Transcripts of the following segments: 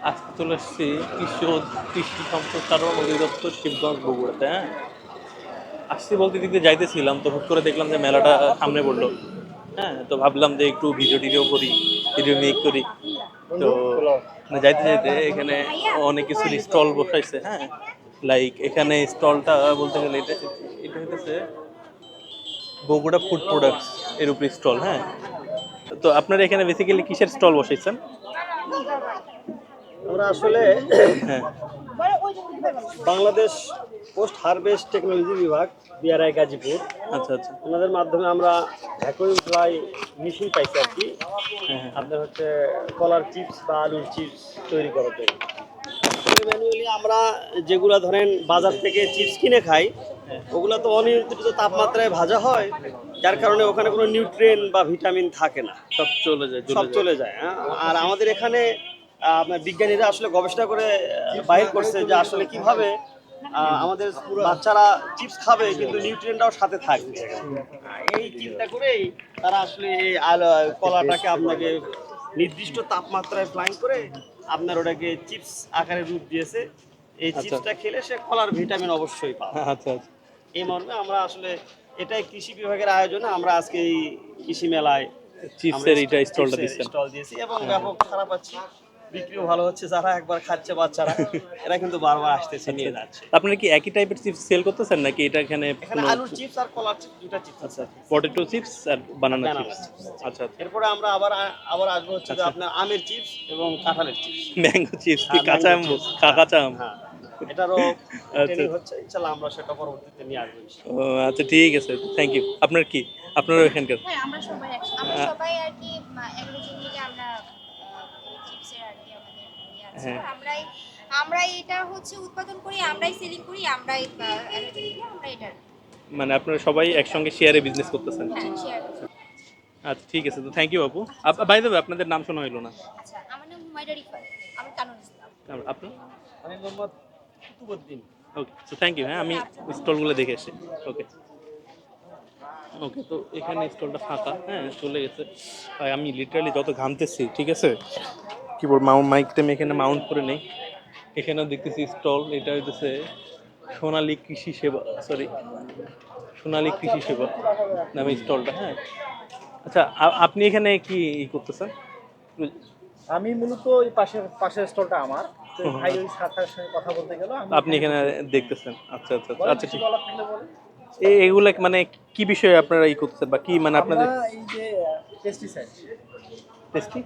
আজকে চলে এসেছি কৃষি কৃষি সম্প্রসারণ অধিদপ্তর শিবগঞ্জ বগুড়াতে হ্যাঁ? আসছি বলতে দিতে যাইতেছিলাম, তো হুট করে দেখলাম যে মেলাটা সামনে পড়ল হ্যাঁ? তো ভাবলাম যে একটু ভিডিও টিডিও করি, ভিডিও মেক করি। তো মানে যাইতে যাইতে এখানে অনেক কিছু স্টল বসাইছে হ্যাঁ? লাইক এখানে স্টলটা বলতে গেলে এটা এটা হইতেছে বগুড়া ফুড প্রোডাক্টস এর উপরে স্টল হ্যাঁ? তো আপনারা এখানে বেসিক্যালি কিসের স্টল বসাইছেন? আমরা আসলে হ্যাঁ বাংলাদেশ পোস্ট হারভেস্ট টেকনোলজি বিভাগ বিআরআই গাজীপুর। আচ্ছা আচ্ছা। ওনাদের মাধ্যমে আমরা ভ্যাকুয়াম ফ্লাই মেশিন পাইছি আর কি। হ্যাঁ হ্যাঁ। আপনার হচ্ছে কলার চিপস বা আলুর চিপস তৈরি করার জন্য। ম্যানুয়ালি আমরা যেগুলো ধরেন বাজার থেকে চিপস কিনে খাই ওগুলো তো অনিয়ন্ত্রিত তাপমাত্রায় ভাজা হয় যার কারণে ওখানে কোনো নিউট্রিয়েন্ট বা ভিটামিন থাকে না। সব চলে যায় সব চলে যায় হ্যাঁ? আর আমাদের এখানে বিজ্ঞানীরা আসলে গবেষণা করে বাহির করছে যে আসলে কীভাবে আমাদের বাচ্চারা চিপস খাবে কিন্তু নিউট্রিয়েন্টটাও সাথে থাকবে। এই চিন্তা করেই তারা আসলে এই কলাটাকে আপনাকে নির্দিষ্ট তাপমাত্রায় ফ্লাইং করে আপনার ওটাকে চিপস আকারে রূপ দিয়েছে। এই আচ্ছা। চিপসটা খেলে সে কলার ভিটামিন অবশ্যই পাবে। আচ্ছা আচ্ছা। এই মর্মে আমরা আসলে এটাই কৃষি বিভাগের আয়োজনে আমরা আজকে এই কৃষি মেলায় চিপসের এইটা স্টলটা দিচ্ছেন। স্টল দিয়েছি এবং ব্যাপক খারাপ পাচ্ছি। বিক্রিও ভালো হচ্ছে যারা একবার খাচ্ছে বাচ্চারা এরা কিন্তু বারবার আসতেছে নিয়ে যাচ্ছে। আপনারা কি একই টাইপের চিপস সেল করতেছেন নাকি এটা এখানে এখানে আলুর চিপস আর কলার চিপস দুটা চিপস আছে। পটেটো চিপস আর বানানা চিপস আচ্ছা আচ্ছা। এরপরে আমরা আবার আবার আসব হচ্ছে যে আপনার আমের চিপস এবং কাঁঠালের চিপস ম্যাঙ্গো চিপস কি হ্যাঁ, কাঁচা আম? কাঁচা আম। হ্যাঁ এটারও আচ্ছা। হচ্ছে ইনশাল্লাহ আমরা সেটা পরবর্তীতে নিয়ে আসব ও আচ্ছা ঠিক আছে থ্যাংক ইউ আপনার কি? আপনারও এখানকার? হ্যাঁ আমরা সবাই একসাথে আমরা সবাই আর কি এগারো জন মিলে আমরা চিপসের আর কি আমাদের আছে হ্যাঁ। আমরাই আমরাই এটা হচ্ছে উৎপাদন করি আমরাই সেলিং করি আমরাই আমরা এটা। মানে আপনারা সবাই একসঙ্গে শেয়ারে বিজনেস করতেছেন। হ্যাঁ আচ্ছা ঠিক আছে তো থ্যাংক ইউ আপু। বাই দেবে আপনাদের নাম শোনা হইল না। আচ্ছা আমার নাম হুমায়রা রিফাত আমি কানুন ইসলাম। আপনার আমি মোহাম্মদ কুতুবুদ্দিন ওকে তো থ্যাংক ইউ হ্যাঁ আমি স্টলগুলো দেখে এসে ওকে ওকে তো এখানে স্টলটা ফাঁকা হ্যাঁ চলে গেছে। ভাই আমি লিটারালি যত ঘামতেছি ঠিক আছে? কি বল মাউন্ট মাইকটা আমি এখানে মাউন্ট করে নেই। এখানেও দেখতেছি স্টল এটা হইতেছে সোনালী কৃষি সেবা সরি সোনালী কৃষি সেবা নামে স্টলটা হ্যাঁ। আচ্ছা আপনি এখানে কি ই করতেছেন? আমি মূলত এই পাশের পাশের স্টলটা আমার। তো ভাই ওই সাথের সঙ্গে কথা বলতে গেল আপনি এখানে দেখতেছেন। আচ্ছা আচ্ছা আচ্ছা, আচ্ছা ঠিক। বলার থাকলে বলেন। এ- এগুলা মানে কি বিষয়ে আপনারা ই করতেছেন বা কি মানে আপনাদের এই যে পেস্টিসাইড পেস্টি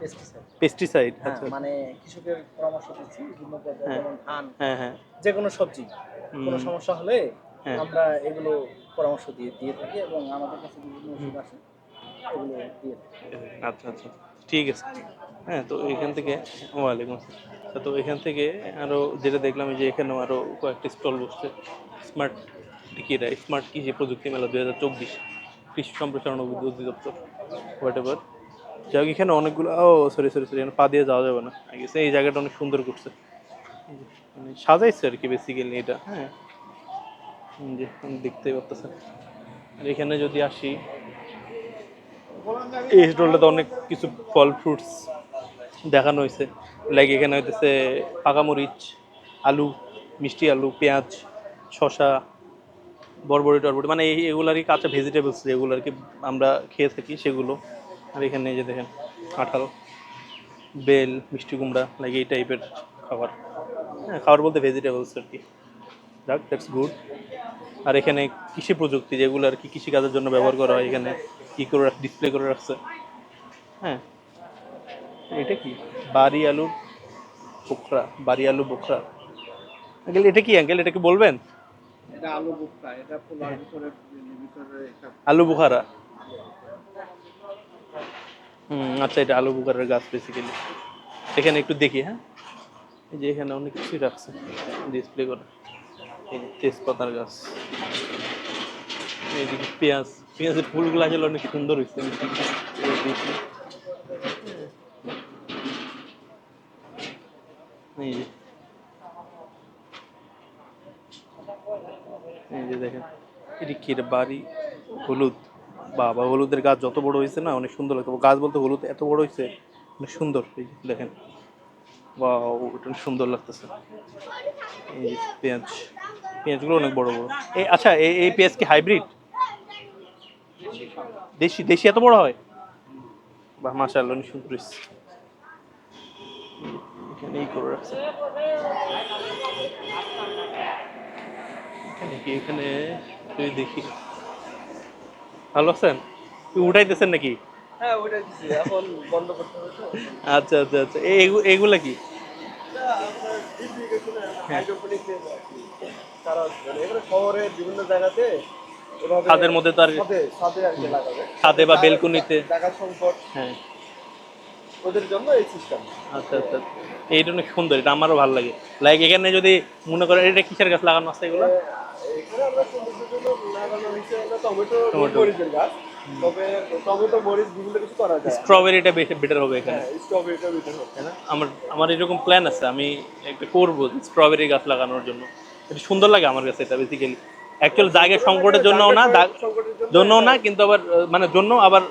পেস্টিসাইড পেস্টিসাইড আচ্ছা। মানে কৃষকের পরামর্শ দিচ্ছি বিভিন্ন হ্যাঁ। যেমন ধান হ্যাঁ হ্যাঁ। যে কোনো সবজি কোনো সমস্যা হলে হ্যাঁ। আমরা এগুলো পরামর্শ দিয়ে দিয়ে থাকি এবং আমাদের কাছে বিভিন্ন ওষুধ আসে এগুলো দিয়ে আচ্ছা আচ্ছা ঠিক আছে। হ্যাঁ তো এখান থেকে ওয়ালাইকুম আসসালাম। তো এখান থেকে আরও যেটা দেখলাম যে এখানেও আরও কয়েকটি স্টল বসছে। স্মার্ট কি এটা স্মার্ট কৃষি প্রযুক্তি মেলা দুই হাজার চব্বিশ কৃষি সম্প্রসারণ অধিদপ্তর হোয়াট এভার। যাই এখানে অনেকগুলো ও সরি সরি সরি এখানে পা দিয়ে যাওয়া যাবে না। আই গেছে, এই জায়গাটা অনেক সুন্দর করছে। মানে সাজাইছে আর কি বেসিক্যালি এটা। হ্যাঁ। যে দেখতেই পারতেছেন। আর এখানে যদি আসি, এই স্টলটাতে অনেক কিছু ফল ফ্রুটস দেখানো হয়েছে। লাইক এখানে হইতেছে পাকা মরিচ আলু, মিষ্টি আলু, পেঁয়াজ, শসা, বরবটি টরবটি মানে এই কি কাঁচা ভেজিটেবলস যেগুলো আর কি আমরা খেয়ে থাকি, সেগুলো। আর এখানে যে দেখেন কাঁঠাল বেল মিষ্টি কুমড়া লাইক এই টাইপের খাবার। হ্যাঁ খাবার বলতে ভেজিটেবলস আর কি। যাক দ্যাটস গুড আর এখানে কৃষি প্রযুক্তি যেগুলো আর কি কৃষিকাজের জন্য ব্যবহার করা হয় এখানে কি করে ডিসপ্লে করে রাখছে। হ্যাঁ এটা কি? বাড়ি আলু বোখরা বাড়ি আলু বোখরা। আঙ্কেল এটা কি আঙ্কেল? এটা কি বলবেন? আলু বুখারা। হুম আচ্ছা এটা আলু বুখারার গাছ বেসিক্যালি এখানে একটু দেখি হ্যাঁ? এই যে এখানে অনেক কিছুই রাখছে ডিসপ্লে করে। এই যে তেজপাতার গাছ। এইদিকে পেঁয়াজ, পেঁয়াজের ফুলগুলো আসলে অনেক সুন্দর হয়েছে। এই যে এই যে। দেখেন, এটি কি রে? বাড়ি? হলুদ। বাবা হলুদের গাছ যত বড় হয়েছে না, অনেক সুন্দর লাগতো গাছ বলতে হলুদ এত বড় হয়েছে অনেক সুন্দর। এই দেখেন। বা ওটা সুন্দর লাগতেছে। এই পেঁয়াজ। পেঁয়াজগুলো অনেক বড় বড়। এই আচ্ছা এই এই পেঁয়াজ কি হাইব্রিড? দেশি দেশি এত বড় হয়? বাহ, মাশাআল্লাহ, অনেক সুন্দর। এখানে এই করে রাখছে। এখানে তুই দেখি। ভালো আছেন? উঠাইতেছেন নাকি? হ্যাঁ ওইটা এখন বন্ধ করতে হবে আচ্ছা আচ্ছা আচ্ছা। এগুলা কি? বিভিন্ন জায়গাতে ছাদের মধ্যে তো আর ছাদে বা বেলকুনিতে। জায়গা সংকট। হ্যাঁ। ওদের জন্য এই সিস্টেম আচ্ছা আচ্ছা। এইটা অনেক সুন্দর এটা আমারও ভালো লাগে। লাইক এখানে যদি মনে করেন এটা কিসের গাছ লাগানো আছে এগুলো? স্ট্রবেরিটা বেশি বেটার হবে এখানে। হ্যাঁ? আমার আমার এরকম প্ল্যান আছে আমি একটা করব স্ট্রবেরি গাছ লাগানোর জন্য। এটা সুন্দর লাগে আমার কাছে এটা বেসিক্যালি অ্যাকচুয়ালি জায়গা সংকটের জন্যও না জন্যও না কিন্তু আবার মানে জন্য আবার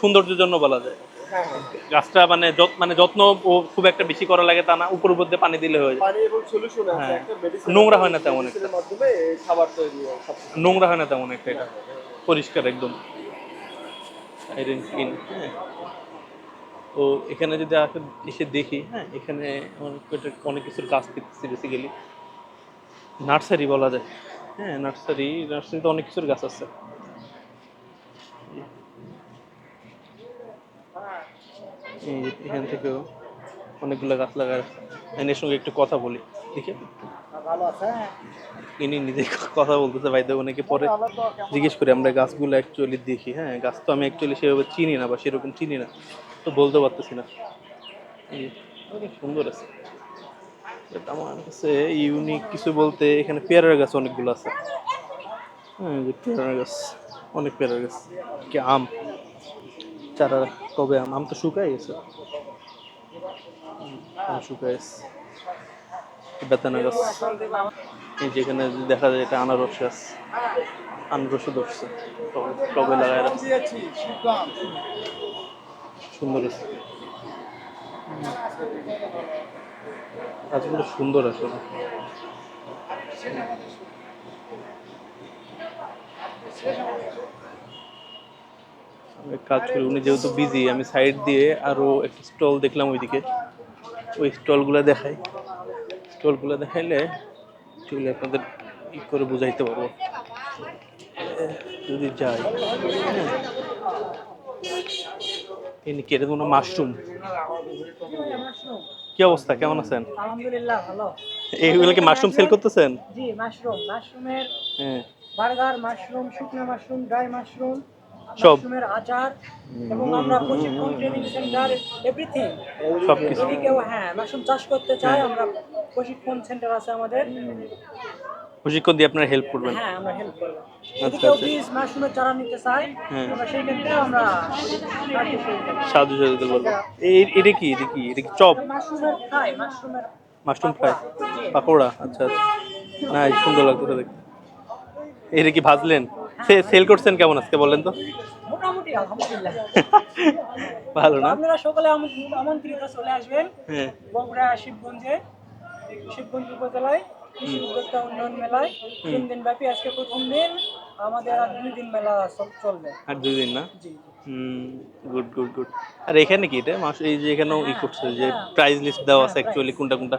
সৌন্দর্যের জন্য বলা যায়। গাছটা মানে মানে যত্ন খুব একটা বেশি করা লাগে তা না উপর উপর দিয়ে পানি দিলে হয়ে যায়। হ্যাঁ। নোংরা হয় না তেমন একটা। নোংরা হয় না তেমন একটা এটা। পরিষ্কার একদম। আইরন হ্যাঁ। তো এখানে যদি এসে দেখি হ্যাঁ এখানে অনেক অনেক কিছুর গাছ দেখতেছি বেসিক্যালি নার্সারি বলা যায়। হ্যাঁ নার্সারি নার্সারিতে অনেক কিছুর গাছ আছে। এখান থেকেও অনেকগুলো গাছ লাগা আছে এর সঙ্গে একটু কথা বলি, দেখি। ইনি নিজে কথা বলতেছে ভাই দেব অনেকে পরে জিজ্ঞেস করি আমরা গাছগুলো অ্যাকচুয়ালি দেখি। হ্যাঁ গাছ তো আমি অ্যাকচুয়ালি সেভাবে চিনি না বা সেরকম চিনি না, তো বলতে পারতেছি না। অনেক সুন্দর আছে। আমার কাছে ইউনিক কিছু বলতে এখানে পেয়ারার গাছ অনেকগুলো আছে। হ্যাঁ পেয়ারার গাছ, অনেক পেয়ারার গাছ, কি আম। চারা কবে আম আম তো শুকাই গেছে। আম শুকাই গেছে। গাছ। এই যেখানে দেখা যায় এটা আনারস গাছ। আনারসও ধরছে। টবে- লাগায় রাখছে। সুন্দর গাছগুলো সুন্দর আসলে। আমি এক কাজ করি উনি যেহেতু বিজি আমি সাইড দিয়ে আরও একটা স্টল দেখলাম ওইদিকে। ওই স্টলগুলো দেখাই। স্টলগুলো দেখাইলে চলে আপনাদের ই করে বুঝাইতে পারব। যদি যাই। এনে কেটে দেবো মাশরুম কি অবস্থা? কেমন আছেন? আলহামদুলিল্লাহ ভালো। এইগুলো কি মাশরুম সেল করতেছেন? জি মাশরুম মাশরুমের হ্যাঁ। বার্গার মাশরুম শুকনো মাশরুম ড্রাই মাশরুম সব। আচার এবং আমরা প্রশিক্ষণ ট্রেনিং সেন্টার এভরিথিং সব কিছু। যদি কেউ হ্যাঁ মাশরুম চাষ করতে চায় আমরা প্রশিক্ষণ সেন্টার আছে আমাদের। প্রশিক্ষণ দিয়ে আপনারা হেল্প করবেন। হ্যাঁ আমরা হেল্প করব। যদি আচ্ছা, কেউ আচ্ছা। বীজ মাশরুমের চারা নিতে চায় হ্যাঁ। আমরা সেই ক্ষেত্রে আমরা সাহায্য করে দেব। সাহায্য সাহায্য এই এটা কি এটা কি এটা কি চপ? মাশরুমের ফ্রাই মাশরুমের মাশরুম ফ্রাই পাকোড়া আচ্ছা আচ্ছা। না সুন্দর লাগতেছে দেখতে। এটা কি ভাজলেন? সেল করছেন কেমন আজকে বলেন তো? মোটামুটি আলহামদুলিল্লাহ। ভালো না? আপনারা সকালে আমন্ত্রিত- চলে আসবেন হ্যাঁ। বগুড়া শিবগঞ্জে শিবগঞ্জ উপজেলায় কৃষি উদ্যোক্তা উন্নয়ন মেলায়। তিন দিন ব্যাপী আজকে প্রথম দিন। আমাদের আর দুই দিন মেলা চল- চলবে। আর দুই দিন না? জি গুড গুড গুড আর এখানে কি এটা মাস এই যে এখানেও ই করছে যে প্রাইস লিস্ট দেওয়া আছে অ্যাকচুয়ালি কোনটা কোনটা।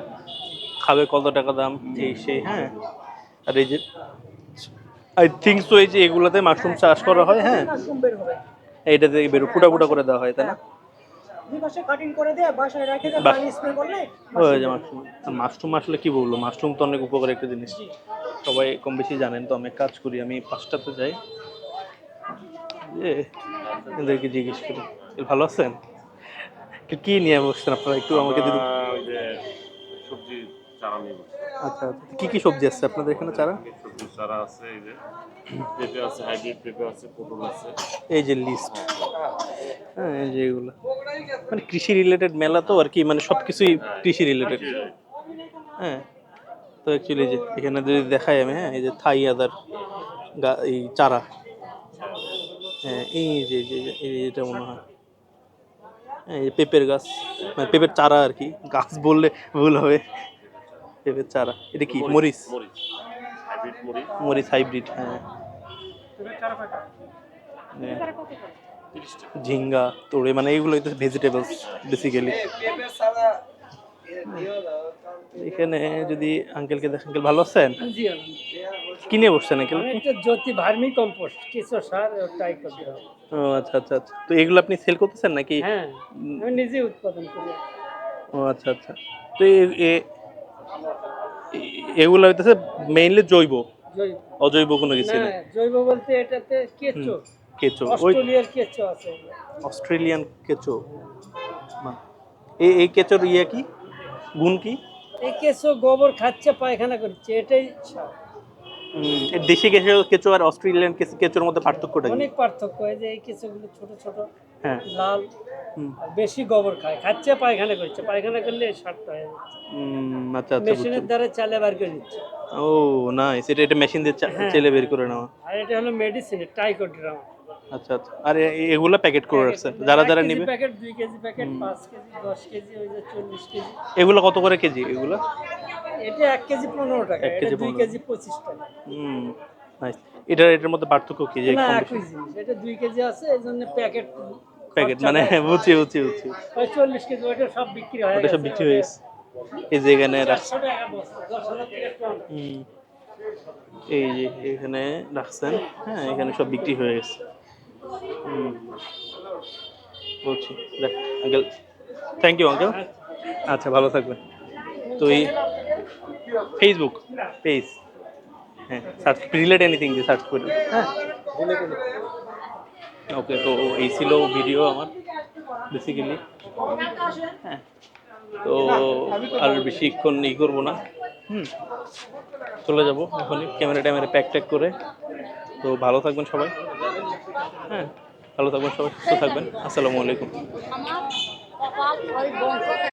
খাবে কত টাকা দাম? এই সেই হ্যাঁ। আর এই যে আই থিঙ্ক সো এই যে এগুলাতে মাশরুম চাষ করা হয় হ্যাঁ? মাশরুম বের হবে। এইটা থেকে বেরো ফুটা ফুটা করে দেওয়া হয় তাই না? কাটিং করে দিয়ে বাসায় রেখে দিয়ে পানি স্প্রে করলে ওই যে মাশরুম মাশরুম। আসলে কি বলব মাশরুম তো অনেক উপকারী একটা জিনিস। সবাই কম বেশি জানেন তো আমি কাজ করি আমি পাঁচটাতে যাই। এদেরকে জিজ্ঞেস করি ভালো আছেন? কি- কি নিয়ে বসছেন আপনারা? একটু আমাকে যদি সবজি চারা নিয়ে। আচ্ছা আচ্ছা। কি কি সবজি আছে আপনাদের এখানে চারা? সবজি চারা আছে এই যে। পেঁপে আছে হাইব্রিড পেঁপে আছে পটল আছে। এই যে লিস্ট হ্যাঁ এই যে এগুলো। মানে কৃষি রিলেটেড মেলা তো আর কি মানে সব কিছুই কৃষি রিলেটেড হ্যাঁ। তো অ্যাকচুয়ালি যে এখানে যদি দেখাই আমি হ্যাঁ এই যে থাই আদার এই চারা। হ্যাঁ এই যে এই যে এই যে এটা মনে হয়। হ্যাঁ, এই পেঁপের গাছ মানে পেঁপের চারা আর কি। গাছ বললে ভুল হবে। পেঁপের চারা। এটা কি? মরিচ। মরিচ? হাইব্রিড হ্যাঁ। ঝিঙ্গা তোড়ে মানে এগুলো হচ্ছে ভেজিটেবলস বেসিক্যালি এখানে যদি আঙ্কেলকে দেখেন আঙ্কেল ভালো আছেন? কিনে বসছেন আঙ্কেল জ্যোতি ভার্মি কম্পোস্ট কিছু সার ট্রাই করতে হবে ও আচ্ছা আচ্ছা আচ্ছা। তো এগুলো আপনি সেল করতেছেন নাকি? হ্যাঁ আমি নিজে উৎপাদন করি। ও আচ্ছা আচ্ছা। তো এ- এ- এ- এগুলো হইতেছে মেইনলি জৈব। জৈব। অজৈব কোনো কিছু না। জৈব বলতে এটাতে কেঁচো। কেঁচো। অস্ট্রেলিয়ার কেঁচো আছে অস্ট্রেলিয়ান কেঁচো। এই এই কেঁচোর ইয়ে কি? গুণ কি? এই কেঁচো গোবর খাচ্ছে পায়খানা করছে এটাই দেশি কেঁচো কেঁচো আর অস্ট্রেলিয়ান কেঁচোর মধ্যে পার্থক্যটা অনেক পার্থক্য এই যে এই কেঁচোগুলো ছোট ছোট হ্যাঁ। লাল বেশি গোবর খায় খাচ্ছে পায়খানা করছে পায়খানা করলে সারটা হয়ে যাচ্ছে। আচ্ছা আচ্ছা মেশিনের দ্বারা চালে বার করে দিচ্ছে। ও নাইস এটা এটা মেশিন দিয়ে হ্যাঁ। চেলে বের করে নেওয়া। আর এটা হলো মেডিসিন টাইকোড্রাম আচ্ছা আচ্ছা আর এগুলো প্যাকেট করে রাখছেন? যারা যারা নিবে? প্যাকেট দুই কেজি প্যাকেট পাঁচ কেজি দশ কেজি ওই যে চল্লিশ কেজি। এগুলো কত করে কেজি এগুলো? এটা এক কেজি পনেরো টাকা এক কেজি দুই কেজি পঁচিশ টাকা। হুম এটার এটার মধ্যে পার্থক্য কি যে না একই জিনিস এটা দুই কেজি আছে এই জন্য প্যাকেট প্যাকেট মানে বুঝছি বুঝছি বুঝছি ওই চল্লিশ কেজি ওইটা সব বিক্রি হয়ে ওটা সব বিক্রি হয়ে গেছে। এই যে এখানে হুম। এই যে এখানে রাখছেন হ্যাঁ এখানে সব বিক্রি হয়ে গেছে। হুম। বলছি দেখ আঙ্কেল থ্যাংক ইউ আঙ্কেল আচ্ছা ভালো থাকবেন। তো এই ফেসবুক পেজ হ্যাঁ সার্চ রিলেট এনিথিং দিয়ে সার্চ করুন হ্যাঁ। ওকে তো এই ছিল ভিডিও আমার বেসিক্যালি হ্যাঁ তো আর বেশিক্ষণ ই করব না। হুম চলে যাব এখনই ক্যামেরা ট্যামেরা প্যাক ট্যাক করে। তো ভালো থাকবেন সবাই। হ্যাঁ ভালো থাকবেন সবাই সুস্থ থাকবেন। আসসালামু আলাইকুম।